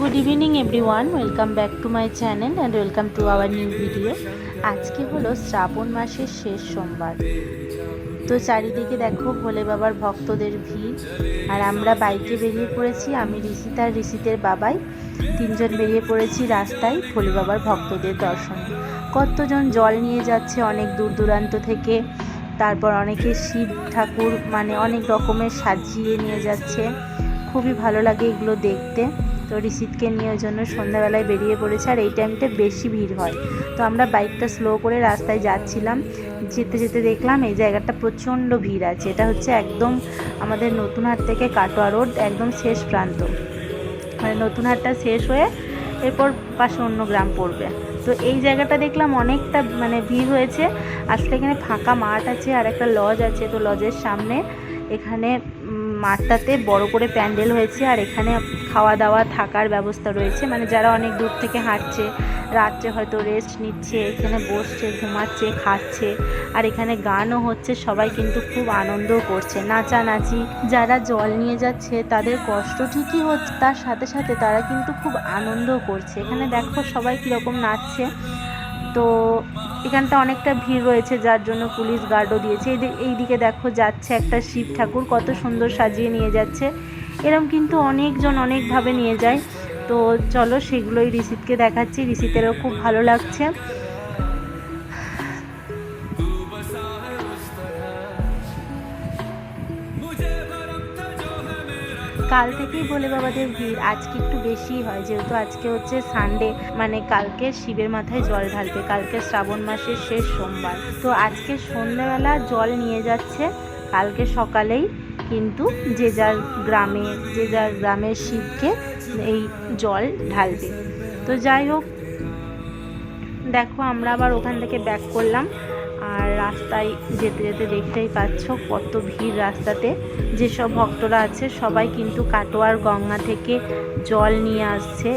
Good evening everyone welcome back to my channel and welcome to our new video আজকে হলো শ্রাবণ মাসের শেষ সোমবার। তো চারিদিকে দেখো ভোলে বাবার ভক্তদের ভিড়। আর আমরা বাইকে বেরিয়ে পড়েছি, আমি ঋষিত আর ঋষিতের বাবাই। তিনজন বেরিয়ে পড়েছি রাস্তায় ভোলে বাবার ভক্তদের দর্শন। কতজন জল নিয়ে যাচ্ছে অনেক দূর দূরান্ত থেকে। তারপর অনেকে শিব ঠাকুর মানে অনেক রকমের সাজিয়ে নিয়ে যাচ্ছে। খুবই ভালো লাগে এগুলো দেখতে। তো রিসিটকে নিয়ে ওই জন্য সন্ধ্যাবেলায় বেরিয়ে পড়েছে, আর এই টাইমটা বেশি ভিড় হয়। তো আমরা বাইকটা স্লো করে রাস্তায় যাচ্ছিলাম, যেতে যেতে দেখলাম এই জায়গাটা প্রচণ্ড ভিড় আছে। এটা হচ্ছে একদম আমাদের নতুনহাট থেকে কাটোয়া রোড একদম শেষ প্রান্ত। মানে নতুনহাটটা শেষ হয়ে এরপর পাশে অন্য গ্রাম পড়বে। তো এই জায়গাটা দেখলাম অনেকটা মানে ভিড় হয়েছে। আসলে এখানে ফাঁকা মাঠ আছে আর একটা লজ আছে, তো লজের সামনে এখানে মাঠটাতে বড় করে প্যান্ডেল হয়েছে আর এখানে খাওয়া দাওয়া থাকার ব্যবস্থা রয়েছে। মানে যারা অনেক দূর থেকে হাঁটছে, রাত্রে হয়তো রেস্ট নিচ্ছে, এখানে বসছে, ঘুমাচ্ছে, খাচ্ছে আর এখানে গানও হচ্ছে, সবাই কিন্তু খুব আনন্দও করছে। নাচানাচি, যারা জল নিয়ে যাচ্ছে তাদের কষ্ট ঠিকই হচ্ছে, তার সাথে সাথে তারা কিন্তু খুব আনন্দও করছে। এখানে দেখো সবাই কীরকম নাচছে। তো এখানটা অনেকটা ভিড় রয়েছে, যার জন্য পুলিশ গার্ডও দিয়েছে। এই দি- এইদিকে দেখো যাচ্ছে একটা শিব ঠাকুর, কত সুন্দর সাজিয়ে নিয়ে যাচ্ছে। এরম কিন্তু অনেকজন অনেকভাবে নিয়ে যায়। তো চলো সেগুলোই ঋষিতকে দেখাচ্ছি। রিসিতেরও খুব ভালো লাগছে। কাল থেকেই ভোলে বাবাদের ভিড়, আজকে একটু বেশি হয়, যেহেতু আজকে হচ্ছে সানডে মানে কালকে শিবের মাথায় জল ঢালবে, কালকে শ্রাবণ মাসের শেষ সোমবার। তো আজকে সন্ধ্যেবেলা জল নিয়ে যাচ্ছে, কালকে সকালেই কিন্তু যে যার গ্রামে, যে যার গ্রামের শিবকে এই জল ঢালবে। তো যাই হোক, দেখো আমরা আবার ওখান থেকে ব্যাক করলাম। আর রাস্তায় যেতে যেতে দেখতেই পাচ্ছ কত ভিড় রাস্তাতে। যেসব ভক্তরা আছে, সবাই কিন্তু কাটোয়ার গঙ্গা থেকে জল নিয়ে আসছে।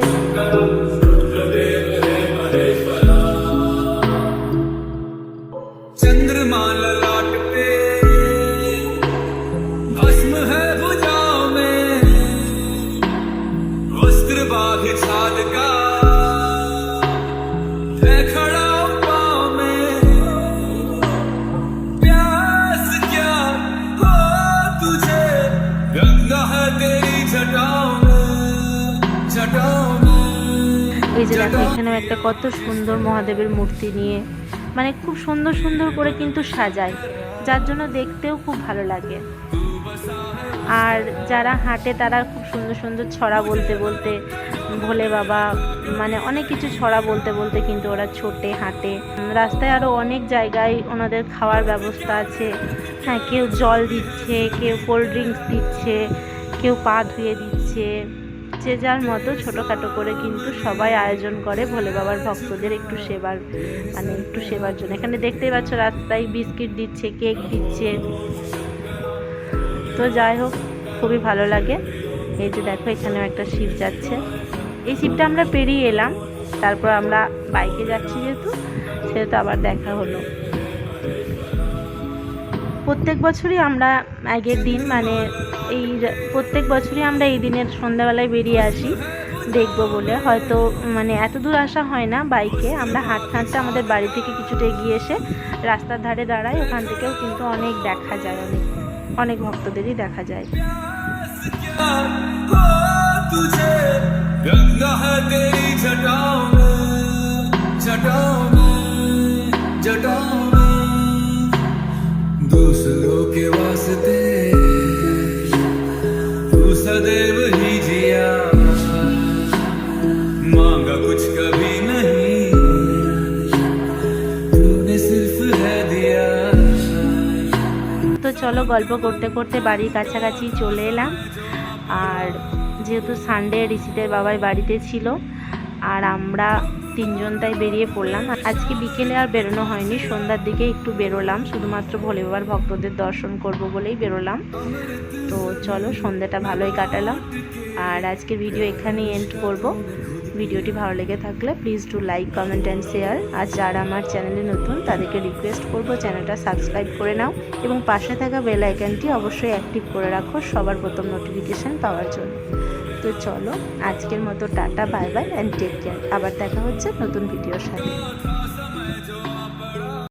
চন্দ্রমালা এই যে দেখো, এখানেও একটা কত সুন্দর মহাদেবের মূর্তি নিয়ে মানে খুব সুন্দর সুন্দর করে কিন্তু সাজায়, যার জন্য দেখতেও খুব ভালো লাগে। আর যারা হাঁটে তারা খুব সুন্দর সুন্দর ছড়া বলতে বলতে, ভোলে বাবা মানে অনেক কিছু ছড়া বলতে বলতে কিন্তু ওরা ছোটে, হাঁটে। রাস্তায় আরও অনেক জায়গায় ওনাদের খাওয়ার ব্যবস্থা আছে। হ্যাঁ কেউ জল দিচ্ছে, কেউ কোল্ড ড্রিঙ্কস দিচ্ছে, কেউ পা ধুয়ে দিচ্ছে। যে যার মতো ছোটোখাটো করে কিন্তু সবাই আয়োজন করে ভোলে বাবার ভক্তদের একটু সেবার মানে একটু সেবার জন্য। এখানে দেখতেই পাচ্ছ রাস্তায় বিস্কিট দিচ্ছে, কেক দিচ্ছে। তো যাই হোক, খুবই ভালো লাগে। এই যে দেখো, এখানেও একটা শিব যাচ্ছে। এই শিবটা আমরা পেরিয়ে এলাম। তারপর আমরা বাইকে যাচ্ছি যেহেতু, সেহেতু আবার দেখা হলো। প্রত্যেক বছরই আমরা আগের দিন মানে এই প্রত্যেক বছরই আমরা এই দিনের সন্ধ্যাবেলায় বেরিয়ে আসি, দেখব বলে। হয়তো মানে এত দূর আসা হয় না বাইকে, আমরা হাঁটতে হাঁটতে আমাদের বাড়ি থেকে কিছুটা এগিয়ে এসে রাস্তার ধারে দাঁড়াই, ওখান থেকেও কিন্তু অনেক দেখা যায়, অনেক অনেক ভক্তদেরই দেখা যায়। के वास्ते तू सदैव ही जिया मांगा कुछ कभी नहीं तूने सिर्फ है दिया তো চলো গল্প করতে করতে বাড়ির কাছাকাছি চলে এলাম আর যেহেতু সানডে ঋষিদের বাবাই বাড়িতে ছিল আর আমরা তিনজন তাই বেরিয়ে পড়লাম। আজকে বিকেলে আর বেরোনো হয়নি, সন্ধ্যার দিকে একটু বেরোলাম, শুধুমাত্র ভোলে বাবার ভক্তদের দর্শন করব বলেই বেরোলাম। তো চলো, সন্ধ্যাটা ভালোই কাটালাম। আর আজকের ভিডিও এখানেই এন্ড করব। ভিডিওটি ভালো লেগে থাকলে please do like comment and share আর যারা আমার চ্যানেলে নতুন, তাদেরকে রিকোয়েস্ট করব চ্যানেলটা সাবস্ক্রাইব করে নাও এবং পাশে থাকা বেল আইকনটি অবশ্যই অ্যাক্টিভ করে রাখো, সবার প্রথম নোটিফিকেশান পাওয়ার জন্য। তো চলো আজকের মতো tata, bye bye and take care আবার দেখা হচ্ছে নতুন ভিডিওর সাথে।